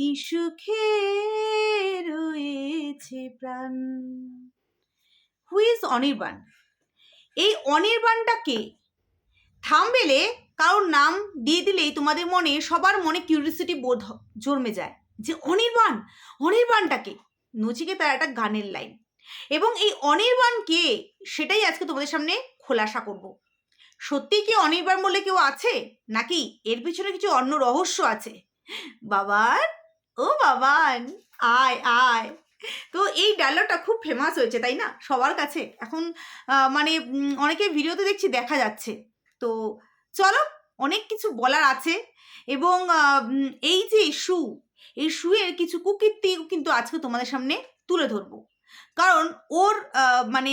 কি সুখে রয়েছে প্রাণ? হুইজ অনির্বাণ? এই অনির্বাণটা কে থামবেলে কারোর নাম দিয়ে দিলেই তোমাদের মনে, সবার মনে কিউরিয়াসিটি বোধ জন্মে যায় যে অনির্বাণ, অনির্বাণটাকে। নচিকেতার একটা গানের লাইন এবং এই অনির্বাণ কে সেটাই আজকে তোমাদের সামনে খোলাসা করব। সত্যি কি অনির্বাণ বলে কেউ আছে? নাকি এর পিছনে কিছু অন্য রহস্য আছে? বাবার ও বাবান আয় আয়। তো এই ডায়লগটা খুব ফেমাস হয়েছে, তাই না? সবার কাছে। এখন মানে অনেকে ভিডিওতে দেখছি, দেখা যাচ্ছে। তো চলো, অনেক কিছু বলার আছে। এবং এই যে শু এই শুয়ের কিছু কুকীর্তি কিন্তু আজকে তোমাদের সামনে তুলে ধরবো। কারণ ওর মানে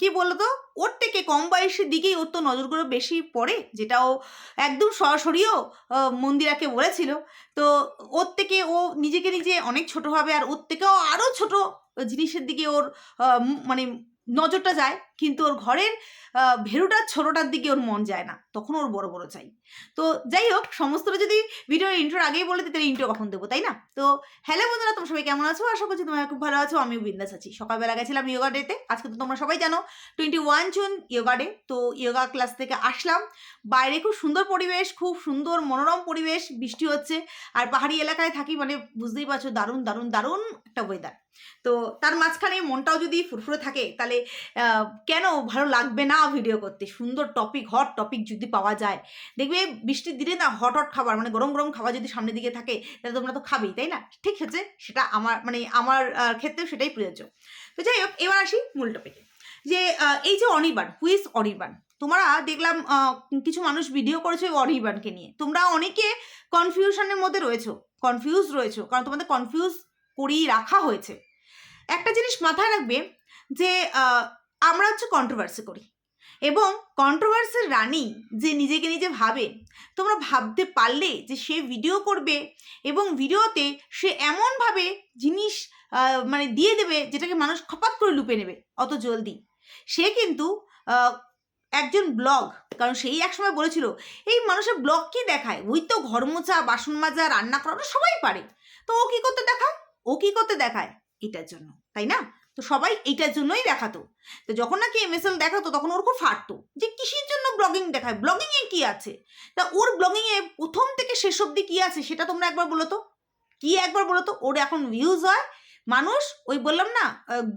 কি বলতো? ওর থেকে কম বয়সের দিকেই ওর তো নজরগুলো বেশি পড়ে, যেটা ও একদম সরাসরিও মন্দিরাকে বলেছিল। তো ওর থেকে ও নিজেকে নিজে অনেক ছোট হবে, আর ওর থেকেও আরও ছোট জিনিসের দিকে ওর মানে নজরটা যায় কিন্তু ওর ঘরের আহ, ভেরুটার ছোটটার দিকে ওর মন যায় না। তখন ওর বড় বড় চাই। তো যাই হোক সমস্তটা যদি ভিডিওর ইন্ট্রোর আগেই বলে দিই তাহলে ইন্ট্রো কখন দেবো তাই না? তো হ্যালো বন্ধুরা তোমরা সবাই কেমন আছো? আশা করছি তোমরা খুব ভালো আছো আমিও বিন্দাস আছি। সকালবেলা গেছিলাম ইয়োগা ডেতে আজকে তো তোমরা সবাই জানো twenty one June yoga day তো ইয়োগা ক্লাস থেকে আসলাম। বাইরে খুব সুন্দর পরিবেশ খুব সুন্দর মনোরম পরিবেশ বৃষ্টি হচ্ছে আর পাহাড়ি এলাকায় থাকি মানে বুঝতেই পারছ দারুণ দারুণ দারুণ একটা ওয়েদার তো তার মাঝখানে মনটাও যদি ফুরফুরে থাকে তাহলে কেন ভালো লাগবে না ভিডিও করতে? সুন্দর টপিক হট টপিক যদি পাওয়া যায়। দেখবে বৃষ্টির দিনে না হট হট খাবার মানে গরম গরম খাবার যদি সামনের দিকে থাকে তাহলে তোমরা তো খাবেই তাই না? ঠিক হচ্ছে সেটা আমার মানে আমার আহ, ক্ষেত্রে সেটাই প্রযোজ্য। তো যাই হোক এবার আসি মূল টপিকে যে এই যে অনির্বাণ হুইজ অনির্বাণ? তোমরা দেখলাম কিছু মানুষ ভিডিও করেছে অনির্বাণকে নিয়ে। তোমরা অনেকে কনফিউশনের মধ্যে রয়েছো কনফিউজ রয়েছো কারণ তোমাদের কনফিউজ করিয়ে রাখা হয়েছে। একটা জিনিস মাথায় রাখবে যে আমরা হচ্ছে কন্ট্রোভার্সি করি। এবং কন্ট্রোভার্সির রানী যে নিজেকে নিজে ভাবে, তোমরা ভাবতে পারলে যে সে ভিডিও করবে এবং ভিডিওতে সে এমনভাবে জিনিস মানে দিয়ে দেবে যেটাকে মানুষ খপাত করে লুপে নেবে অত জলদি। সে কিন্তু একজন ব্লগ কারণ সেই একসময় বলেছিল, এই মানুষের ব্লগ কি দেখায়? ওই তো ঘর মোছা বাসন মাজা রান্না করা সবাই পারে। তো ও কী করতে দেখায়? ও কী করতে দেখায়? এটার জন্য, তাই না? তো সবাই এইটার জন্যই দেখাতো। তো যখন নাকি এমএসএল দেখাতো, তখন ওর খুব ফাটতো যে কিসের জন্য ব্লগিং দেখায়? ব্লগিং এ কি আছে? তা ওর ব্লগিং এ প্রথম থেকে শেষ অব্দি কি আছে সেটা তোমরা একবার বলো তো। কি একবার বলো তো? ওর এখন ভিউজ হয়, মানুষ ওই বললাম না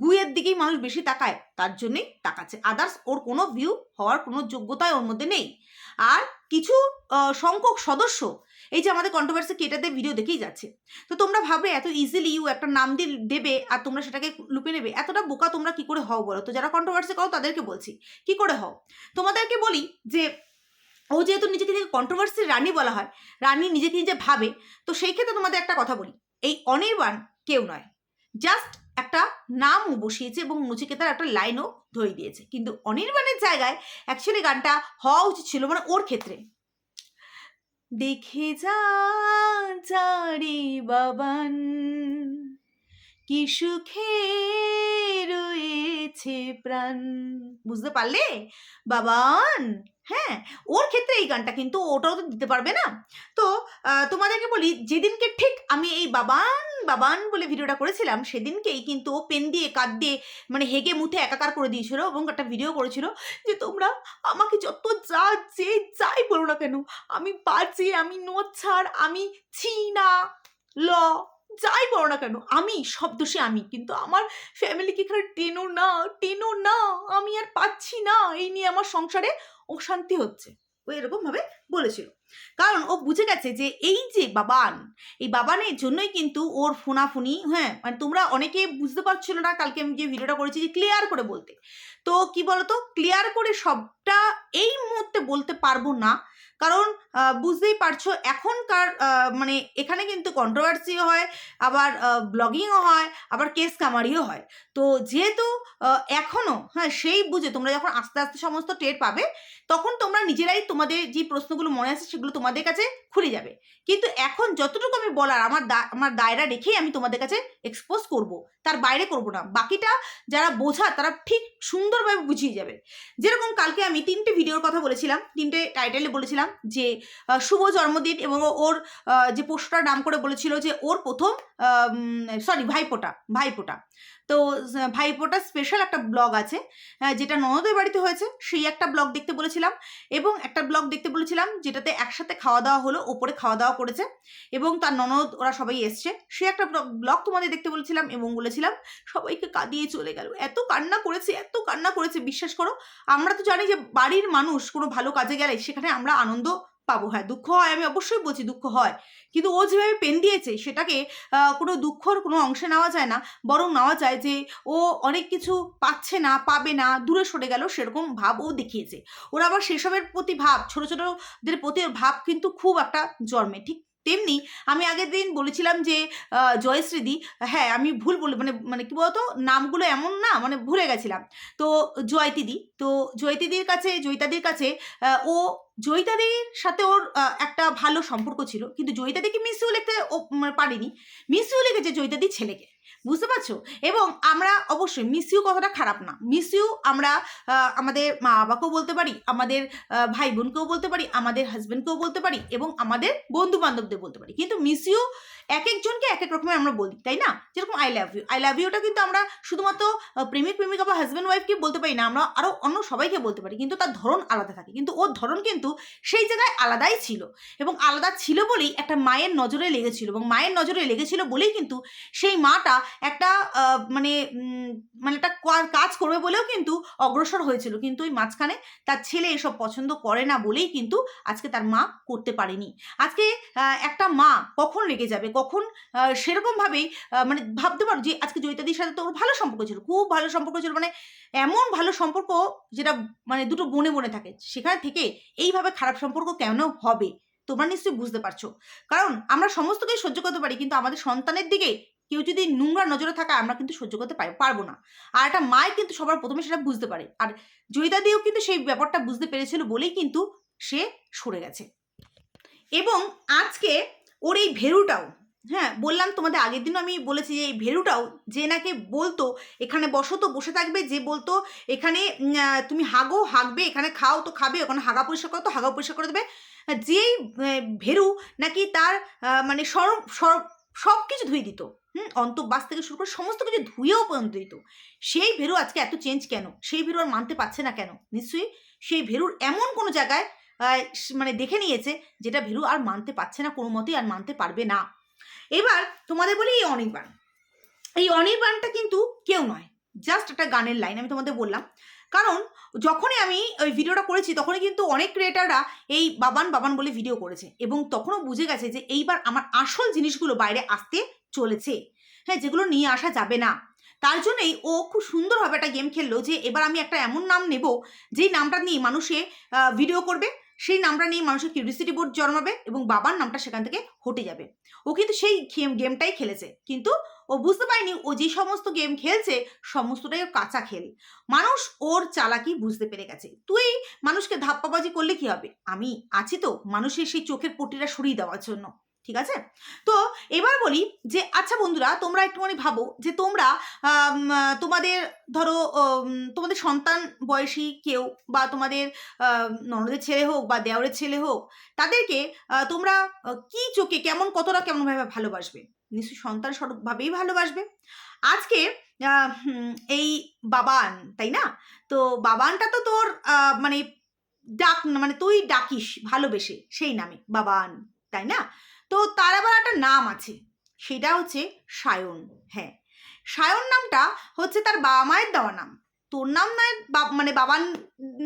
গুয়ের দিকেই মানুষ বেশি তাকায়, তার জন্যই তাকাচ্ছে। আদার্স ওর কোনো ভিউ হওয়ার কোনো যোগ্যতাই ওর মধ্যে নেই। আর কিছু সংখ্যক সদস্য এই যে আমাদের কন্ট্রোভার্সি কেটাতে ভিডিও দেখেই যাচ্ছে। তো তোমরা ভাবে এত ইজিলি ইউ একটা নাম দিয়ে দেবে আর তোমরা সেটাকে লুপে নেবে। এতটা বোকা তোমরা কি করে হও বলো তো? যারা কন্ট্রোভার্সি করো তাদেরকে বলছি, কি করে হও? তোমাদেরকে বলি যে, ও যেহেতু নিজেকে নিজেকে কন্ট্রোভার্সির রানী বলা হয়, রানী নিজেকে নিজে ভাবে, তো সেই ক্ষেত্রে তোমাদের একটা কথা বলি। এই অনির্বাণ কেউ নয় জাস্ট একটা নাম বসিয়েছে এবং নচিকেতার একটা লাইনও ধরে দিয়েছে। কিন্তু অনির্বাণের জায়গায় অ্যাকচুয়ালি গানটা হওয়া উচিত ছিল মানে ওর ক্ষেত্রে। দেখে যা বাবান। কি সুখে রয়েছে প্রাণ। বুঝতে পারলে? বাবান হ্যাঁ ওর ক্ষেত্রে এই গানটা কিন্তু ওটাও তো দিতে পারবে না। তো তোমাদেরকে বলি, যেদিনকে ঠিক আমি এই বাবান বাবান বলে ভিডিওটা করেছিলাম, সেদিনকেই কিন্তু ও পেন দিয়ে কাঁদ দিয়ে মানে হেগে মুঠে একাকার করে দিয়েছিল এবং একটা ভিডিও করেছিল যে তোমরা আমাকে যত যা, যে যাই বলো না কেন, আমি বাজে, আমি নোচ্ছাড় আমি ছিনা, ল, যাই বলো না কেন, আমি, সব দোষে আমি, কিন্তু আমার ফ্যামিলিকে এখানে টেনো না টেনো না, আমি আর পাচ্ছি না, এই নিয়ে আমার সংসারে অশান্তি হচ্ছে। ও এরকম ভাবে বলেছিল। কারণ ও বুঝে গেছে যে এই যে বাবান, এই বাবানের জন্যই কিন্তু ওর ফোনাফুনি হ্যাঁ মানে তোমরা অনেকে বুঝতে পারছিল না কালকে আমি যে ভিডিওটা করেছি যে ক্লিয়ার করে বলতে। তো কি বলতো? ক্লিয়ার করে সবটা এই মুহূর্তে বলতে পারব না। কারণ বুঝতেই পারছ এখনকার মানে এখানে কিন্তু কন্ট্রোভার্সিও হয়, আবার ব্লগিংও হয়, আবার কেস কামারিও হয়। তো যেহেতু এখনও হ্যাঁ সেই বুঝে তোমরা যখন আস্তে আস্তে সমস্ত টের পাবে, তখন তোমরা নিজেরাই তোমাদের যে প্রশ্নগুলো মনে আছে সেগুলো তোমাদের কাছে খুলে যাবে। কিন্তু এখন যতটুকু আমি বলার, আমার আমার দায়রা রেখেই আমি তোমাদের কাছে এক্সপোজ করব, তার বাইরে করব না। বাকিটা যারা বোঝা, তারা ঠিক সুন্দরভাবে বুঝিয়ে যাবে। যেরকম কালকে আমি তিনটে ভিডিওর কথা বলেছিলাম, তিনটে টাইটেলে বলেছিলাম যে শুভ জন্মদিন এবং ওর যে পোস্টটার নাম করে বলেছিল যে ওর প্রথম সরি ভাইপোটা ভাইপোটা। তো ভাইপোটা স্পেশাল একটা ব্লগ আছে যেটা ননদের বাড়িতে হয়েছে। সেই একটা ব্লগ দেখতে বলেছিলাম এবং একটা ব্লগ দেখতে বলেছিলাম যেটাতে একসাথে খাওয়া দাওয়া হলো, ওপরে খাওয়া দাওয়া করেছে এবং তার ননদ, ওরা সবাই এসছে। সে একটা ব্লগ তোমাদের দেখতে বলেছিলাম এবং বলেছিলাম, সবাইকে কাঁদিয়ে চলে গেল। এত কান্না করেছে, এত কান্না করেছে, বিশ্বাস করো। আমরা তো জানি যে বাড়ির মানুষ কোনো ভালো কাজে গেলে সেখানে আমরা আনন্দ পাবো। হ্যাঁ দুঃখ হয়, আমি অবশ্যই বলছি দুঃখ হয়। কিন্তু ও যেভাবে পেন দিয়েছে, সেটাকে কোনো দুঃখর কোনো অংশে নেওয়া যায় না। বরং নেওয়া যায় যে, ও অনেক কিছু পাচ্ছে না, পাবে না, দূরে সরে গেল, সেরকম ভাব ও দেখিয়েছে। ওরা আবার সেসবের প্রতি ভাব, ছোটো ছোটোদের প্রতি ভাব কিন্তু খুব একটা জন্মে, ঠিক? তেমনি আমি আগের দিন বলেছিলাম যে জয়শ্রীদি হ্যাঁ আমি ভুল বলে মানে মানে কী বলতো, নামগুলো এমন না মানে ভুলে গেছিলাম। তো জয়তিদি, তো জয়তিদির কাছে, জয়িতাদির কাছে ও জয়িতাদির সাথে ওর একটা ভালো সম্পর্ক ছিল। কিন্তু জয়িতাদিকে মিস ইউ লিখতে ও মানে পারিনি। মিস ইউ লিখেছে জয়িতাদির ছেলেকে। বুঝতে পারছ? এবং আমরা অবশ্যই মিস ইউ কথাটা খারাপ না। মিস ইউ আমরা আমাদের মা বাবাকেও বলতে পারি, আমাদের ভাই বোনকেও বলতে পারি, আমাদের হাজব্যান্ডকেও বলতে পারি এবং আমাদের বন্ধু বান্ধবদের বলতে পারি। কিন্তু মিস ইউ এক একজনকে এক এক রকমের আমরা বলি, তাই না? যেরকম I love you I love Yuta কিন্তু আমরা শুধুমাত্র প্রেমিক, প্রেমিকা বা হাজব্যান্ড ওয়াইফকে বলতে পারি না, আমরা আরও অন্য সবাইকে বলতে পারি, কিন্তু তার ধরন আলাদা থাকে। কিন্তু ওর ধরন কিন্তু সেই জায়গায় আলাদাই ছিল এবং আলাদা ছিল বলেই একটা মায়ের নজরে লেগেছিল এবং মায়ের নজরে লেগেছিল বলেই কিন্তু সেই মাটা একটা মানে মানে একটা কাজ করবে বলেও কিন্তু অগ্রসর হয়েছিল। কিন্তু ওই মাঝখানে তার ছেলে এসব পছন্দ করে না বলেই কিন্তু আজকে তার মা করতে পারেনি। আজকে একটা মা কখন রেগে যাবে? কখন সেরকমভাবেই মানে ভাবতে পারো যে আজকে জয়িতাদির সাথে তো ওর ভালো সম্পর্ক ছিল, খুব ভালো সম্পর্ক ছিল। মানে এমন ভালো সম্পর্ক যেটা মানে দুটো বনে বনে থাকে। সেখানে থেকে এইভাবে খারাপ সম্পর্ক কেন হবে? তোমরা নিশ্চয়ই বুঝতে পারছ। কারণ আমরা সমস্তকেই সহ্য করতে পারি, কিন্তু আমাদের সন্তানের দিকে কেউ যদি নোংরা নজরে থাকে আমরা কিন্তু সহ্য করতে পারি, পারব না। আর একটা মায় কিন্তু সবার প্রথমে সেটা বুঝতে পারে। আর জয়িতা দিয়েও কিন্তু সেই ব্যাপারটা বুঝতে পেরেছিল বলেই কিন্তু সে সরে গেছে। এবং আজকে ওর এই ভেরুটাও হ্যাঁ বললাম তোমাদের আগের দিনও আমি বলেছি যে এই ভেরুটাও যে নাকি বলতো, এখানে বসো তো, বসে থাকবে। যে বলতো, এখানে তুমি হাগো, হাগবে, এখানে খাও তো খাবে, ওখানে হাগা পরিষ্কার করো তো হাগা পরিষ্কার করে দেবে। যেই ভেরু নাকি তার মানে সর সর সব কিছু ধুয়ে দিত। হুম? অন্তঃবাস থেকে শুরু করে সমস্ত কিছু ধুয়েও পর্যন্ত দিত। সেই ভেরু আজকে এত চেঞ্জ কেন? সেই ভেরু আর মানতে পারছে না কেন? নিশ্চয়ই সেই ভেরুর এমন কোনো জায়গায় মানে দেখে নিয়েছে যেটা ভেরু আর মানতে পারছে না, কোনো মতেই আর মানতে পারবে না। এবার তোমাদের বলি এই অনির্বাণ। এই অনির্বাণটা কিন্তু কেউ নয়। জাস্ট একটা গানের লাইন আমি তোমাদের বললাম। কারণ যখনই আমি ওই ভিডিওটা করেছি, তখনই কিন্তু অনেক ক্রিয়েটাররা এই বাবান বাবান বলে ভিডিও করেছে এবং তখনও বুঝে গেছে যে এইবার আমার আসল জিনিসগুলো বাইরে আসতে চলেছে। হ্যাঁ যেগুলো নিয়ে আসা যাবে না। তার জন্যই ও খুব সুন্দরভাবে একটা গেম খেললো যে এবার আমি একটা এমন নাম নেব, যেই নামটা নিয়ে মানুষে ভিডিও করবে। সেই নামটা নিয়ে মানুষের কিউরিসিটি বোর্ড জন্মাবে এবং বাবার নামটা সেখান থেকে হটে যাবে। ও কিন্তু সেই গেম গেমটাই খেলেছে। কিন্তু ও বুঝতে পারেনি ও যে সমস্ত গেম খেলছে, সমস্তটাই কাঁচা খেল। মানুষ ওর চালাকি বুঝতে পেরে গেছে। তুই মানুষকে ধাপ্পাবাজি করলে কি হবে? আমি আছি তো মানুষের সেই চোখের পটিটা সরিয়ে দেওয়ার জন্য। ঠিক আছে? তো এবার বলি যে আচ্ছা বন্ধুরা, তোমরা একটুখানি ভাবো যে, তোমরা তোমাদের ধরো তোমাদের সন্তান বয়সী কেউ বা তোমাদের ননদের ছেলে হোক বা দেওরের ছেলে হোক, তাদেরকে তোমরা কি চোখে কেমন, কতটা কেমনভাবে ভালোবাসবে? নিশ্চয়ই সন্তান স্বরূপভাবেই ভালোবাসবে। আজকে এই বাবান, তাই না? তো বাবানটা তো তোর মানে ডাক মানে তুই ডাকিস, ভালোবেসে, সেই নামে, বাবান, তাই না? তো তার আবার একটা নাম আছে। সেটা হচ্ছে সায়ন। হ্যাঁ সায়ন নামটা হচ্ছে তার বাবা মায়ের দেওয়া নাম। তোর নাম নয় মানে বাবার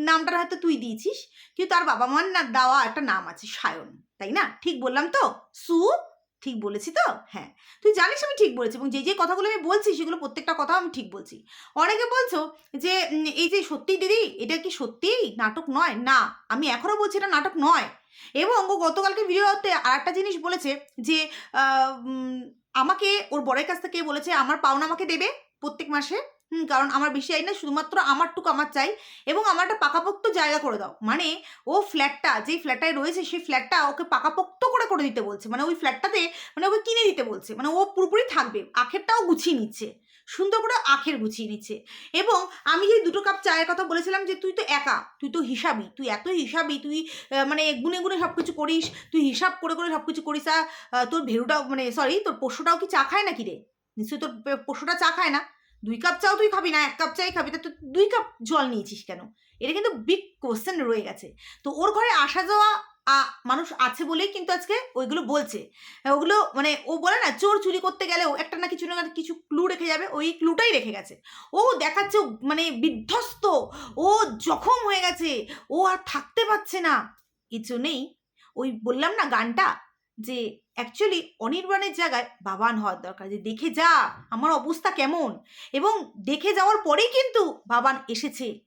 নামটা হয়তো তুই দিয়েছিস, কিন্তু তার বাবা মার না দেওয়া একটা নাম আছে, সায়ন। তাই না? ঠিক বললাম তো? সু? ঠিক বলেছি তো? হ্যাঁ। তুই জানিস আমি ঠিক বলেছি, এবং যে যে কথাগুলো আমি বলছি, সেগুলো প্রত্যেকটা কথা আমি ঠিক বলছি। অনেকে বলছো যে এই যে সত্যি দিদি, এটা কি সত্যিই নাটক নয়? না, আমি এখনও বলছি এটা নাটক নয়। এবং ও গতকালকে ভিডিওতে আর একটা জিনিস বলেছে যে আমাকে ওর বরের কাছ থেকে বলেছে, আমার পাওনা আমাকে দেবে প্রত্যেক মাসে। কারণ আমার বেশি চাই না শুধুমাত্র আমারটুকু আমার চাই এবং আমার একটা পাকাপোক্ত জায়গা করে দাও। মানে ও ফ্ল্যাটটা, যেই ফ্ল্যাটটায় রয়েছে, সেই ফ্ল্যাটটা ওকে পাকাপোক্ত করে করে দিতে বলছে। মানে ওই ফ্ল্যাটটাতে মানে ওকে কিনে দিতে বলছে। মানে ও পুরোপুরি থাকবে, আখেরটাও গুছিয়ে নিচ্ছে। সুন্দর করে আখের গুছিয়ে নিচ্ছে। এবং আমি যে দুটো কাপ চায়ের কথা বলেছিলাম যে তুই তো একা, তুই তো হিসাবই তুই এত হিসাবই তুই মানে গুনে গুনে সব কিছু করিস, তুই হিসাব করে করে সব কিছু করিস আর তোর ভেরুটাও মানে সরি তোর পশুটাও কি চা খায় নাকি রে? নিশ্চয়ই তোর পশুটা চা খায় না। দুই কাপ চাও তুই খাবি না, এক কাপ চাই খাবি, তা তুই দুই কাপ জল নিয়েছিস কেন? এটা কিন্তু বিগ কোশ্চেন রয়ে গেছে। তো ওর ঘরে আসা যাওয়া মানুষ আছে বলেই কিন্তু আজকে ওইগুলো বলছে। ওগুলো মানে ও বলে না, চোর চুরি করতে গেলেও একটা না কিছু না কিছু ক্লু রেখে যাবে, ওই ক্লুটাই রেখে গেছে। ও দেখাচ্ছে মানে বিধ্বস্ত, ও জখম হয়ে গেছে, ও আর থাকতে পারছে না। কিছু নেই। ওই বললাম না গানটা, যে অ্যাকচুয়ালি অনির্বাণের জায়গায় বাবান হওয়ার দরকার, যে দেখে যা, আমার অবস্থা কেমন? এবং দেখে যাওয়ার পরেই কিন্তু বাবান এসেছে।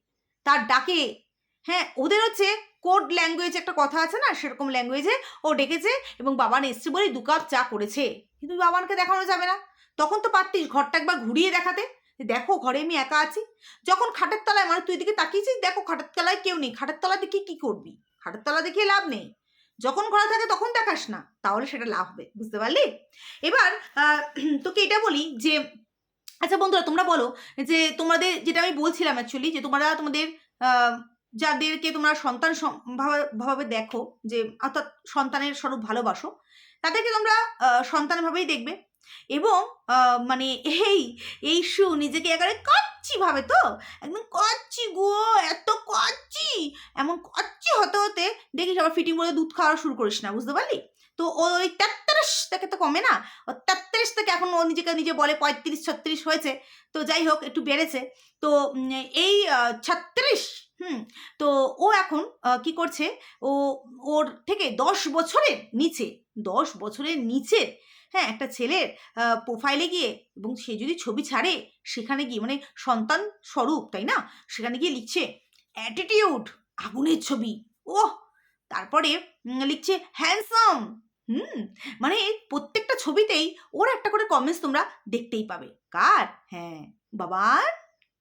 তার ডাকে হ্যাঁ ওদের হচ্ছে কোড ল্যাঙ্গুয়েজ একটা কথা আছে না, সেরকম ল্যাঙ্গুয়েজে ও ডেকেছে এবং বাবান এসছে বলেই দু কাপ চা করেছে। কিন্তু বাবানকে দেখানো যাবে না। তখন তো পারতিস ঘরটা একবার ঘুরিয়ে দেখাতে। দেখো ঘরে আমি একা আছি। যখন খাটের তলায় মানে তুই দিকে তাকিয়েছিস, দেখো খাটের তলায় কেউ নেই। খাটের তলা দেখে কি করবি? খাটের তলা দেখিয়ে লাভ নেই। যখন ঘরে থাকে তখন দেখাস না। তাহলে সেটা লাভ হবে। বুঝতে পারলি? এবার তোকে এটা বলি যে আচ্ছা বন্ধুরা তোমরা বলো যে তোমাদের, যেটা আমি বলছিলাম অ্যাকচুয়ালি যে তোমরা তোমাদের যাদেরকে তোমরা সন্তান ভাবে- দেখো যে অর্থাৎ সন্তানের স্বরূপ ভালোবাসো তাদেরকে তোমরা আহ, সন্তান ভাবেই দেখবে। এবং মানে এই এই শু নিজেকে একেবারে কচ্ছি ভাবে তো একদম কচ্ছি গো এত কচ্ছি এমন কচ্ছি হতে হতে দেখিস আবার ফিটিং করে দুধ খাওয়া শুরু করিস না বুঝতে পারলি? তো ওই তেত্রিশ থেকে তো কমে না ও তেত্রিশ থেকে এখন ও নিজেকে নিজে বলে পঁয়ত্রিশ ছত্রিশ হয়েছে তো যাই হোক একটু বেড়েছে। তো এই ছত্রিশ হুম, তো ও এখন কি করছে? ও, ওর থেকে দশ বছরের নিচে, দশ বছরের নিচের হ্যাঁ একটা ছেলের প্রোফাইলে গিয়ে এবং সে যদি ছবি ছাড়ে, সেখানে গিয়ে মানে সন্তান স্বরূপ, তাই না? সেখানে গিয়ে লিখছে অ্যাটিটিউড আগুনের ছবি। ও তারপরে লিখছে হ্যান্ডসাম হুম মানে প্রত্যেকটা ছবিতেই ওর একটা করে কমেন্টস তোমরা দেখতেই পাবে। কার? হ্যাঁ বাবান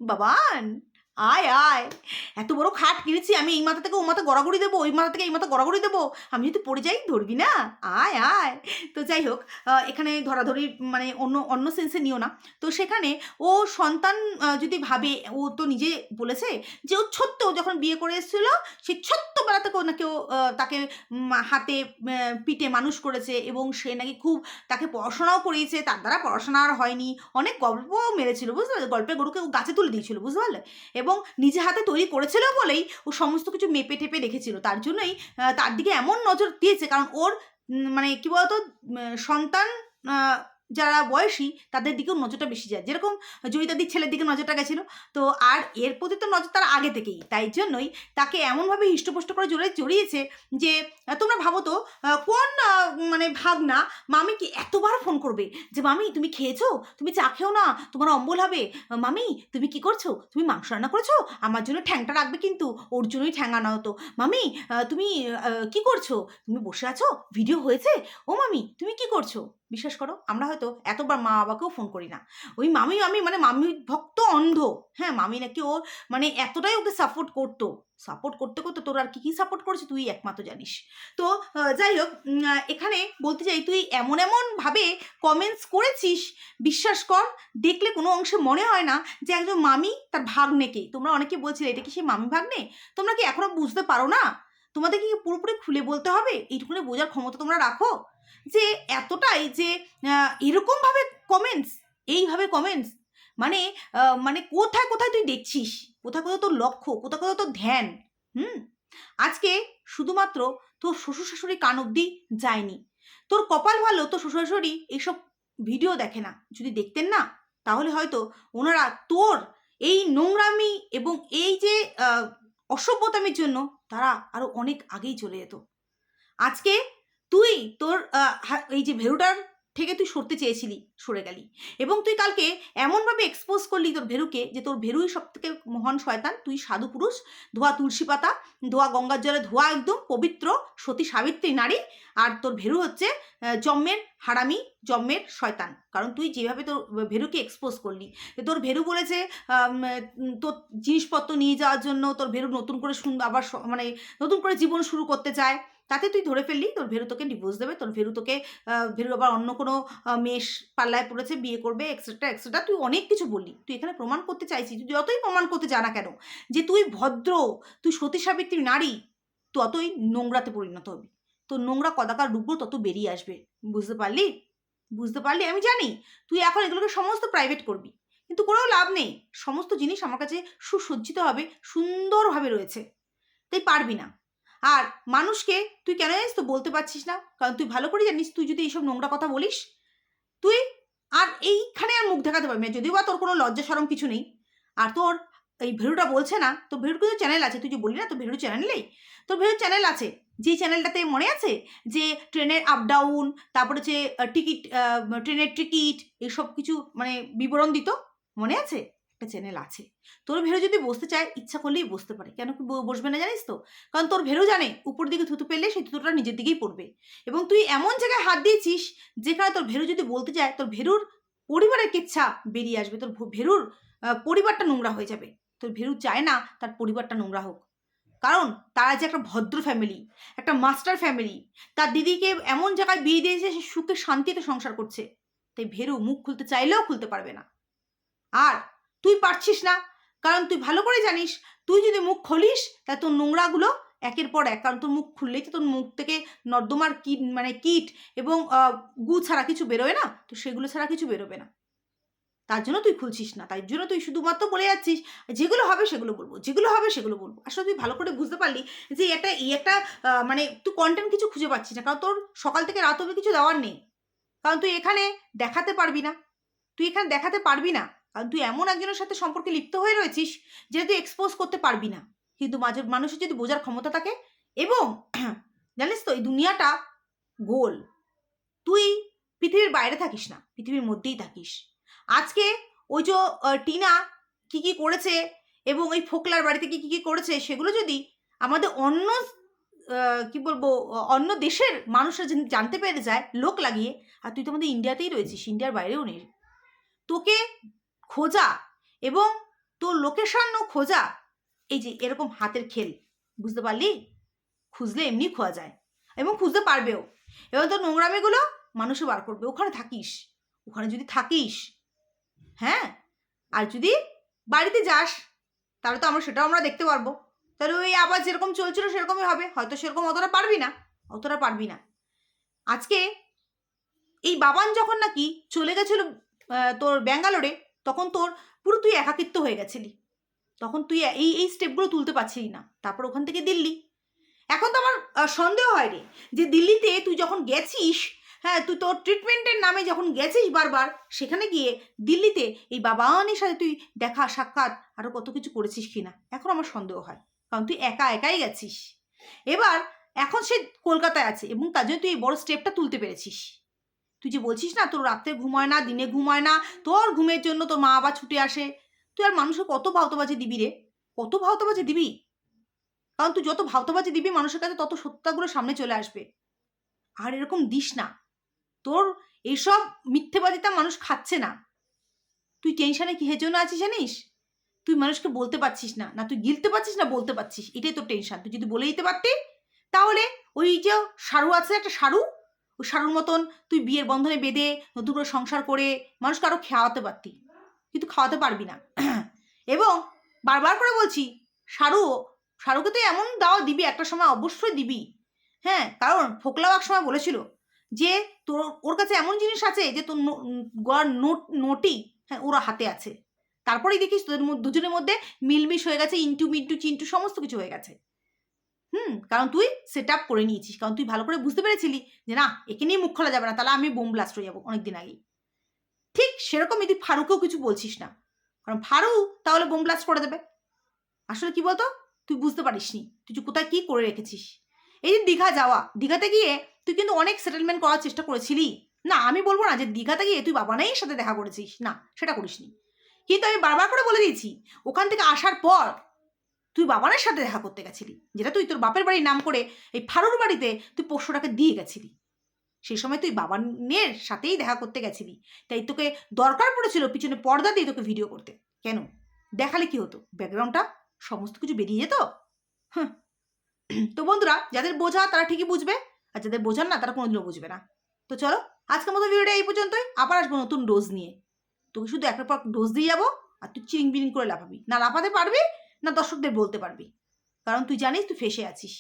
বাবান। আয় আয়। এত বড় খাট কিনেছি আমি এই মাথা থেকে ও মাথা গড়াগড়ি দেবো ওই মাথা থেকে এই মাথা গড়াগড়ি দেবো। আমি যদি পড়ে যাই ধরবি না? আয় আয়। তো যাই হোক এখানে ধরাধরি মানে অন্য অন্য সেন্সে নিও না। তো সেখানে ও সন্তান যদি ভাবে ও তো নিজে বলেছে যে ও ছোট্ট যখন বিয়ে করে এসেছিল সেই ছোট্টবেলা থেকে ও নাকি ও, তাকে হাতে পিঠে মানুষ করেছে এবং সে নাকি খুব তাকে পড়াশোনাও করিয়েছে তার দ্বারা পড়াশোনা আর হয়নি। অনেক গল্পও মেরেছিল বুঝতে পারলে? গল্পের গরুকে ও গাছে তুলে দিয়েছিল বুঝতে পারলে? এবং নিজে হাতে তৈরি করেছিল বলেই ও সমস্ত কিছু মেপে টেপে রেখেছিল। তার জন্যই তার দিকে এমন নজর দিয়েছে, কারণ ওর মানে কি বলতো সন্তান যারা বয়সী, তাদের দিকেও নজরটা বেশি যায়। যেরকম জয়িতাদির ছেলের দিকে নজরটা গেছিল, তো আর এর প্রতি তো নজর তার আগে থেকেই। তাই জন্যই তাকে এমনভাবে হিষ্টপুষ্ট করে জড়িয়ে, জড়িয়েছে যে, তোমরা ভাবো তো, কোন মানে ভাগনা মামিকে এতবার ফোন করবে? যে, মামি তুমি খেয়েছো? তুমি চা খেও না? তোমার অম্বল হবে? মামি, তুমি কি করছ? তুমি মাংস রান্না করেছ? আমার জন্য ঠ্যাংটা রাখবে কিন্তু ওর জন্যই ঠ্যাং আনা হতো মামি, তুমি, কি করছ? তুমি বসে আছো? ভিডিও হয়েছে? ও মামি, তুমি কি করছ? বিশ্বাস করো, আমরা হয়তো এতবার মা বাবাকেও ফোন করি না। ওই মামি আমি মানে মামি ভক্ত অন্ধ। হ্যাঁ মামি নাকি ওর মানে এতটাই ওকে সাপোর্ট করতো। সাপোর্ট করতে করতে তোর আর কি কি সাপোর্ট করেছে তুই একমাত্র জানিস। তো যাই হোক এখানে বলতে চাই, তুই এমন এমন ভাবে কমেন্টস করেছিস, বিশ্বাস কর, দেখলে কোনো অংশে মনে হয় না যে একজন মামি তার ভাগ্নেকে। তোমরা অনেকে বলছিলে, এটা কি সেই মামি ভাগ্নে? তোমরা কি এখনও বুঝতে পারো না? তোমাদের কি পুরোপুরি খুলে বলতে হবে? এইটুকুনি বোঝার ক্ষমতা তোমরা রাখো? যে এতটাই যে এরকমভাবে কমেন্টস এইভাবে কমেন্টস মানে মানে কোথায় কোথায় তুই দেখছিস? কোথায় কোথায় তোর লক্ষ্য? কোথায় কোথায় তোর ধ্যান? হুম? আজকে শুধুমাত্র তোর শ্বশুর শাশুড়ি কান অব্দি যায়নি। তোর কপাল ভালো, তোর শ্বশুর শাশুড়ি এইসব ভিডিও দেখে না। যদি দেখতেন না, তাহলে হয়তো ওনারা তোর এই নোংরামি এবং এই যে অসভ্যতামির জন্য তারা আরও অনেক আগেই চলে যেত। আজকে তুই তোর এই যে ভেরুটার থেকে তুই সরতে চেয়েছিলি সরে গেলি। এবং তুই কালকে এমনভাবে এক্সপোজ করলি তোর ভেরুকে যে তোর ভেরুই সব থেকে মহান শয়তান তুই সাধু পুরুষ ধোয়া তুলসী পাতা ধোয়া গঙ্গার জলে ধোয়া একদম পবিত্র সতী সাবিত্রী নারী আর তোর ভেরু হচ্ছে আহ, জম্মের হারামি জন্মের শয়তান। কারণ তুই যেভাবে তোর ভেরুকে এক্সপোজ করলি তোর ভেরু বলেছে তোর জিনিসপত্র নিয়ে যাওয়ার জন্য তোর ভেরু নতুন করে সুন্দর আবার মানে নতুন করে জীবন শুরু করতে চায়, তাতে তুই ধরে ফেললি তোর ভেরু তোকে ডিভোর্স দেবে, তোর ভেরু তোকে ভেরু আবার অন্য কোনো মেষ পাল্লায় পড়েছে, বিয়ে করবে এক্সেট্রা এক্সেট্রা তুই অনেক কিছু বললি। তুই এখানে প্রমাণ করতে চাইছিস তুই যতই প্রমাণ করতে জানা কেন, যে তুই ভদ্র, তুই সতী সাবিত্রী নারী, ততই নোংরাতে পরিণত হবি। তোর নোংরা কদাকার রূপগুলো তত বেরিয়ে আসবে। বুঝতে পারলি? বুঝতে পারলি? আমি জানি। তুই এখন এগুলোকে সমস্ত প্রাইভেট করবি। কিন্তু কোনো লাভ নেই। সমস্ত জিনিস আমার কাছে সুসজ্জিত হবে, সুন্দরভাবে রয়েছে। তাই পারবি না। আর মানুষকে তুই কেন জানিস তো বলতে পারছিস না? কারণ তুই ভালো করে জানিস তুই যদি এইসব নোংরা কথা বলিস, তুই আর এইখানে আর মুখ দেখাতে পারবি না। যদিও বা তোর কোনো লজ্জা সরম কিছু নেই। আর তোর এই ভেরুটা বলছে না, তো ভেরুর কিন্তু চ্যানেল আছে, তুই যে বললি না, তো ভেরু চ্যানেল নেই? তোর ভেরুর চ্যানেল আছে, যে চ্যানেলটাতে মনে আছে? যে ট্রেনের আপ ডাউন তারপরে যে টিকিট ট্রেনের টিকিট এইসব কিছু মানে বিবরণ দিত, মনে আছে? একটা চ্যানেল আছে। তোর ভেরু যদি বসতে চায়, ইচ্ছা করলেই বসতে পারে। কেন কি বসবে না জানিস তো? কারণ তোর ভেরু জানে, উপর দিকে থুতু পেলে সেই থুতুটা নিজের দিকেই পড়বে। এবং তুই এমন জায়গায় হাত দিয়েছিস, যেখানে তোর ভেরু যদি বলতে যায় তোর ভেরুর পরিবারের কেচ্ছা বেরিয়ে আসবে, তোর ভেরুর পরিবারটা নোংরা হয়ে যাবে। তোর ভেরু চায় না, তার পরিবারটা নোংরা হোক। কারণ তারা যে একটা ভদ্র ফ্যামিলি একটা মাস্টার ফ্যামিলি তার দিদিকে এমন জায়গায় বিয়ে দিয়েছে, সে সুখে শান্তিতে সংসার করছে। তাই ভেরু মুখ খুলতে চাইলেও খুলতে পারবে না। আর তুই পারছিস না, কারণ তুই ভালো করে জানিস, তুই যদি মুখ খুলিস, তাহলে তোর নোংরাগুলো একের পর এক। কারণ তোর মুখ খুললেই তো তোর মুখ থেকে নর্দমার কিট মানে কিট এবং গু ছাড়া কিছু বেরোয় না, তো সেগুলো ছাড়া কিছু বেরোবে না। তার জন্য তুই খুলছিস না। তাই জন্য তুই শুধুমাত্র বলে যাচ্ছিস, যেগুলো হবে সেগুলো বলব, যেগুলো হবে সেগুলো বলব। আসলে তুই ভালো করে বুঝতে পারলি যে একটা এই একটা মানে তুই কন্টেন্ট কিছু খুঁজে পাচ্ছিস না, কারণ তোর সকাল থেকে রাত অবধি কিছু দেওয়ার নেই। কারণ তুই এখানে দেখাতে পারবি না। তুই এখানে দেখাতে পারবি না। কারণ তুই এমন একজনের সাথে সম্পর্কে লিপ্ত হয়ে রয়েছিস যেটা তুই এক্সপোজ করতে পারবি না। কিন্তু মাঝে, মানুষের যদি বোঝার ক্ষমতা থাকে, এবং জানিস তো এই দুনিয়াটা গোল। তুই পৃথিবীর বাইরে থাকিস না, পৃথিবীর মধ্যেই থাকিস। আজকে ওই যে টিনা কি কি করেছে এবং ওই ফোকলার বাড়িতে কি কি করেছে সেগুলো যদি আমাদের অন্য কি বলব, অন্য দেশের মানুষরা জানতে পেরে যায়, লোক লাগিয়ে, আর তুই তো আমাদের ইন্ডিয়াতেই রয়েছিস, ইন্ডিয়ার বাইরেও নেই। তোকে খোঁজা এবং তোর লোকেশনও খোঁজা। এই যে এরকম হাতের খেল, বুঝতে পারলি? খুঁজলে এমনি খোয়া যায় এবং খুঁজতে পারবেও। এবং তোর নোংরামিগুলো মানুষে বার করবে। ওখানে থাকিস। ওখানে যদি থাকিস হ্যাঁ? আর যদি বাড়িতে যাস, তাহলে তো আমরা সেটাও আমরা দেখতে পারব। তাহলে ওই আবার যেরকম চলছিল সেরকমই হবে। হয়তো সেরকম অতটা পারবি না, অতটা পারবি না। আজকে এই বাবান যখন নাকি চলে গেছিল তোর ব্যাঙ্গালোরে, তখন তোর পুরো তুই একাকিত্ব হয়ে গেছিলি। তখন তুই এই এই স্টেপগুলো তুলতে পারছিলি না। তারপর ওখান থেকে দিল্লি। এখন তো আমার সন্দেহ হয় রে যে দিল্লিতে তুই যখন গেছিস হ্যাঁ তুই তোর ট্রিটমেন্টের নামে যখন গেছিস বারবার, সেখানে গিয়ে দিল্লিতে এই বাবানের সাথে তুই দেখা, সাক্ষাৎ আরও কত কিছু করেছিস কিনা, এখন আমার সন্দেহ হয়। কারণ তুই একা, একাই গেছিস। এবার, এখন সে কলকাতায় আছে এবং তার জন্য তুই এই বড় স্টেপটা তুলতে পেরেছিস। তুই যে বলছিস না, তোর রাত্রে ঘুমায় না, দিনে ঘুমায় না, তোর ঘুমের জন্য তোর মা আবার ছুটে আসে। তুই আর মানুষকে কত ভাওতাবাজি দিবি রে? কত ভাওতাবাজি দিবি? কারণ তুই যত ভাওতাবাজি দিবি মানুষের কাছে, তত সত্যতাগুলো সামনে চলে আসবে। আর এরকম দিস না। তোর এইসব মিথ্যেবাদিতা মানুষ খাচ্ছে না। তুই টেনশনে কিসের জন্য আছিস জানিস? তুই মানুষকে বলতে পারছিস না। না, তুই গিলতে পারছিস না, বলতে পারছিস। এটাই তোর টেনশন তুই যদি বলে দিতে পারতি, তাহলে ওই যে সারু আছে, একটা সারু, ওই সারুর মতন তুই বিয়ের বন্ধনে বেঁধে, নতুন করে সংসার করে মানুষকে আরও খাওয়াতে পারতি। কিন্তু খাওয়াতে পারবি না। এবং বারবার করে বলছি, সারু, সারুকে তুই এমন দাওয়া দিবি, একটা সময় অবশ্যই দিবি। হ্যাঁ কারণ ফোকলাও এক সময় বলেছিল যে তোর, ওর কাছে এমন জিনিস আছে যে তোর গড়ার নোট নোটই হ্যাঁ ওরা হাতে আছে। তারপরেই দেখিস তোদের দুজনের মধ্যে মিলমিশ হয়ে গেছে, ইন্টু মিন্টু চিন্টু সমস্ত কিছু হয়ে গেছে। হুম, কারণ তুই সেট আপ করে নিয়েছিস, কারণ তুই ভালো করে বুঝতে পেরেছিলি যে না, একে নিয়ে মুখ খোলা যাবে না, তাহলে আমি বোম ব্লাস্ট হয়ে যাব অনেকদিন আগেই। ঠিক সেরকমই তুই ফারুকেও কিছু বলছিস না, কারণ ফারু তাহলে বোম ব্লাস্ট করে দেবে। আসলে কি বলতো? তুই বুঝতে পারিসনি, তুই কোথায় কি করে রেখেছিস। এই যে দীঘা যাওয়া, দীঘাতে গিয়ে তুই কিন্তু অনেক সেটেলমেন্ট করার চেষ্টা করেছিলি। না, আমি বলব না যে দীঘাতে গিয়ে তুই বাবানাইয়ের সাথে দেখা করেছিস। না, সেটা করিসনি। কিন্তু আমি বারবার করে বলে দিয়েছি, ওখান থেকে আসার পর তুই বাবানের সাথে দেখা করতে গেছিলি, যেটা তুই তোর বাপের বাড়ির নাম করে এই ফারুর বাড়িতে তুই পোষ্যটাকে দিয়ে গেছিলি। সেই সময় তুই বাবানের সাথেই দেখা করতে গেছিলি। তাই তোকে দরকার পড়েছিল পিছনে পর্দা দিয়ে তোকে ভিডিও করতে। কেন? দেখালে কি হতো? ব্যাকগ্রাউন্ডটা সমস্ত কিছু বেরিয়ে যেত? হ্যাঁ তো বন্ধুরা, যাদের বোঝা তারা ঠিকই বুঝবে। আর যাদের বোঝান না তারা কোনোদিনও বুঝবে না। তো চলো, আজকের মতো ভিডিওটা এই পর্যন্তই। আবার আসব নতুন ডোজ নিয়ে। তোকে শুধু একের পর ডোজ দিয়ে যাব আর তুই চিং বিরিং করে লাফাবি। না লাফাতে পারবি, না দর্শকদের বলতে পারবি। কারণ তুই জানিস তুই ফেসে আছিস।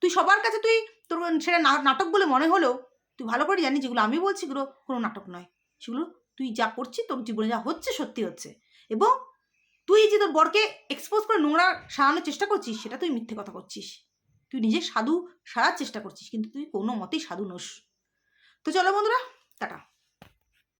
তুই সবার কাছে তুই, তোর সেটা নাটক বলে মনে হলেও তুই ভালো করে জানিস যেগুলো আমি বলছি এগুলো কোনো নাটক নয়। সেগুলো তুই যা করছিস তোর জীবনে যা হচ্ছে সত্যি হচ্ছে। এবং তুই যে তোর বরকে এক্সপোজ করে নোংরা সারানোর চেষ্টা করছিস, সেটা তুই মিথ্যে কথা করছিস। তুই নিজে সাধু সারার চেষ্টা করছিস, কিন্তু তুই কোনো মতেই সাধু নোস। তো চলো বন্ধুরা, টাটা।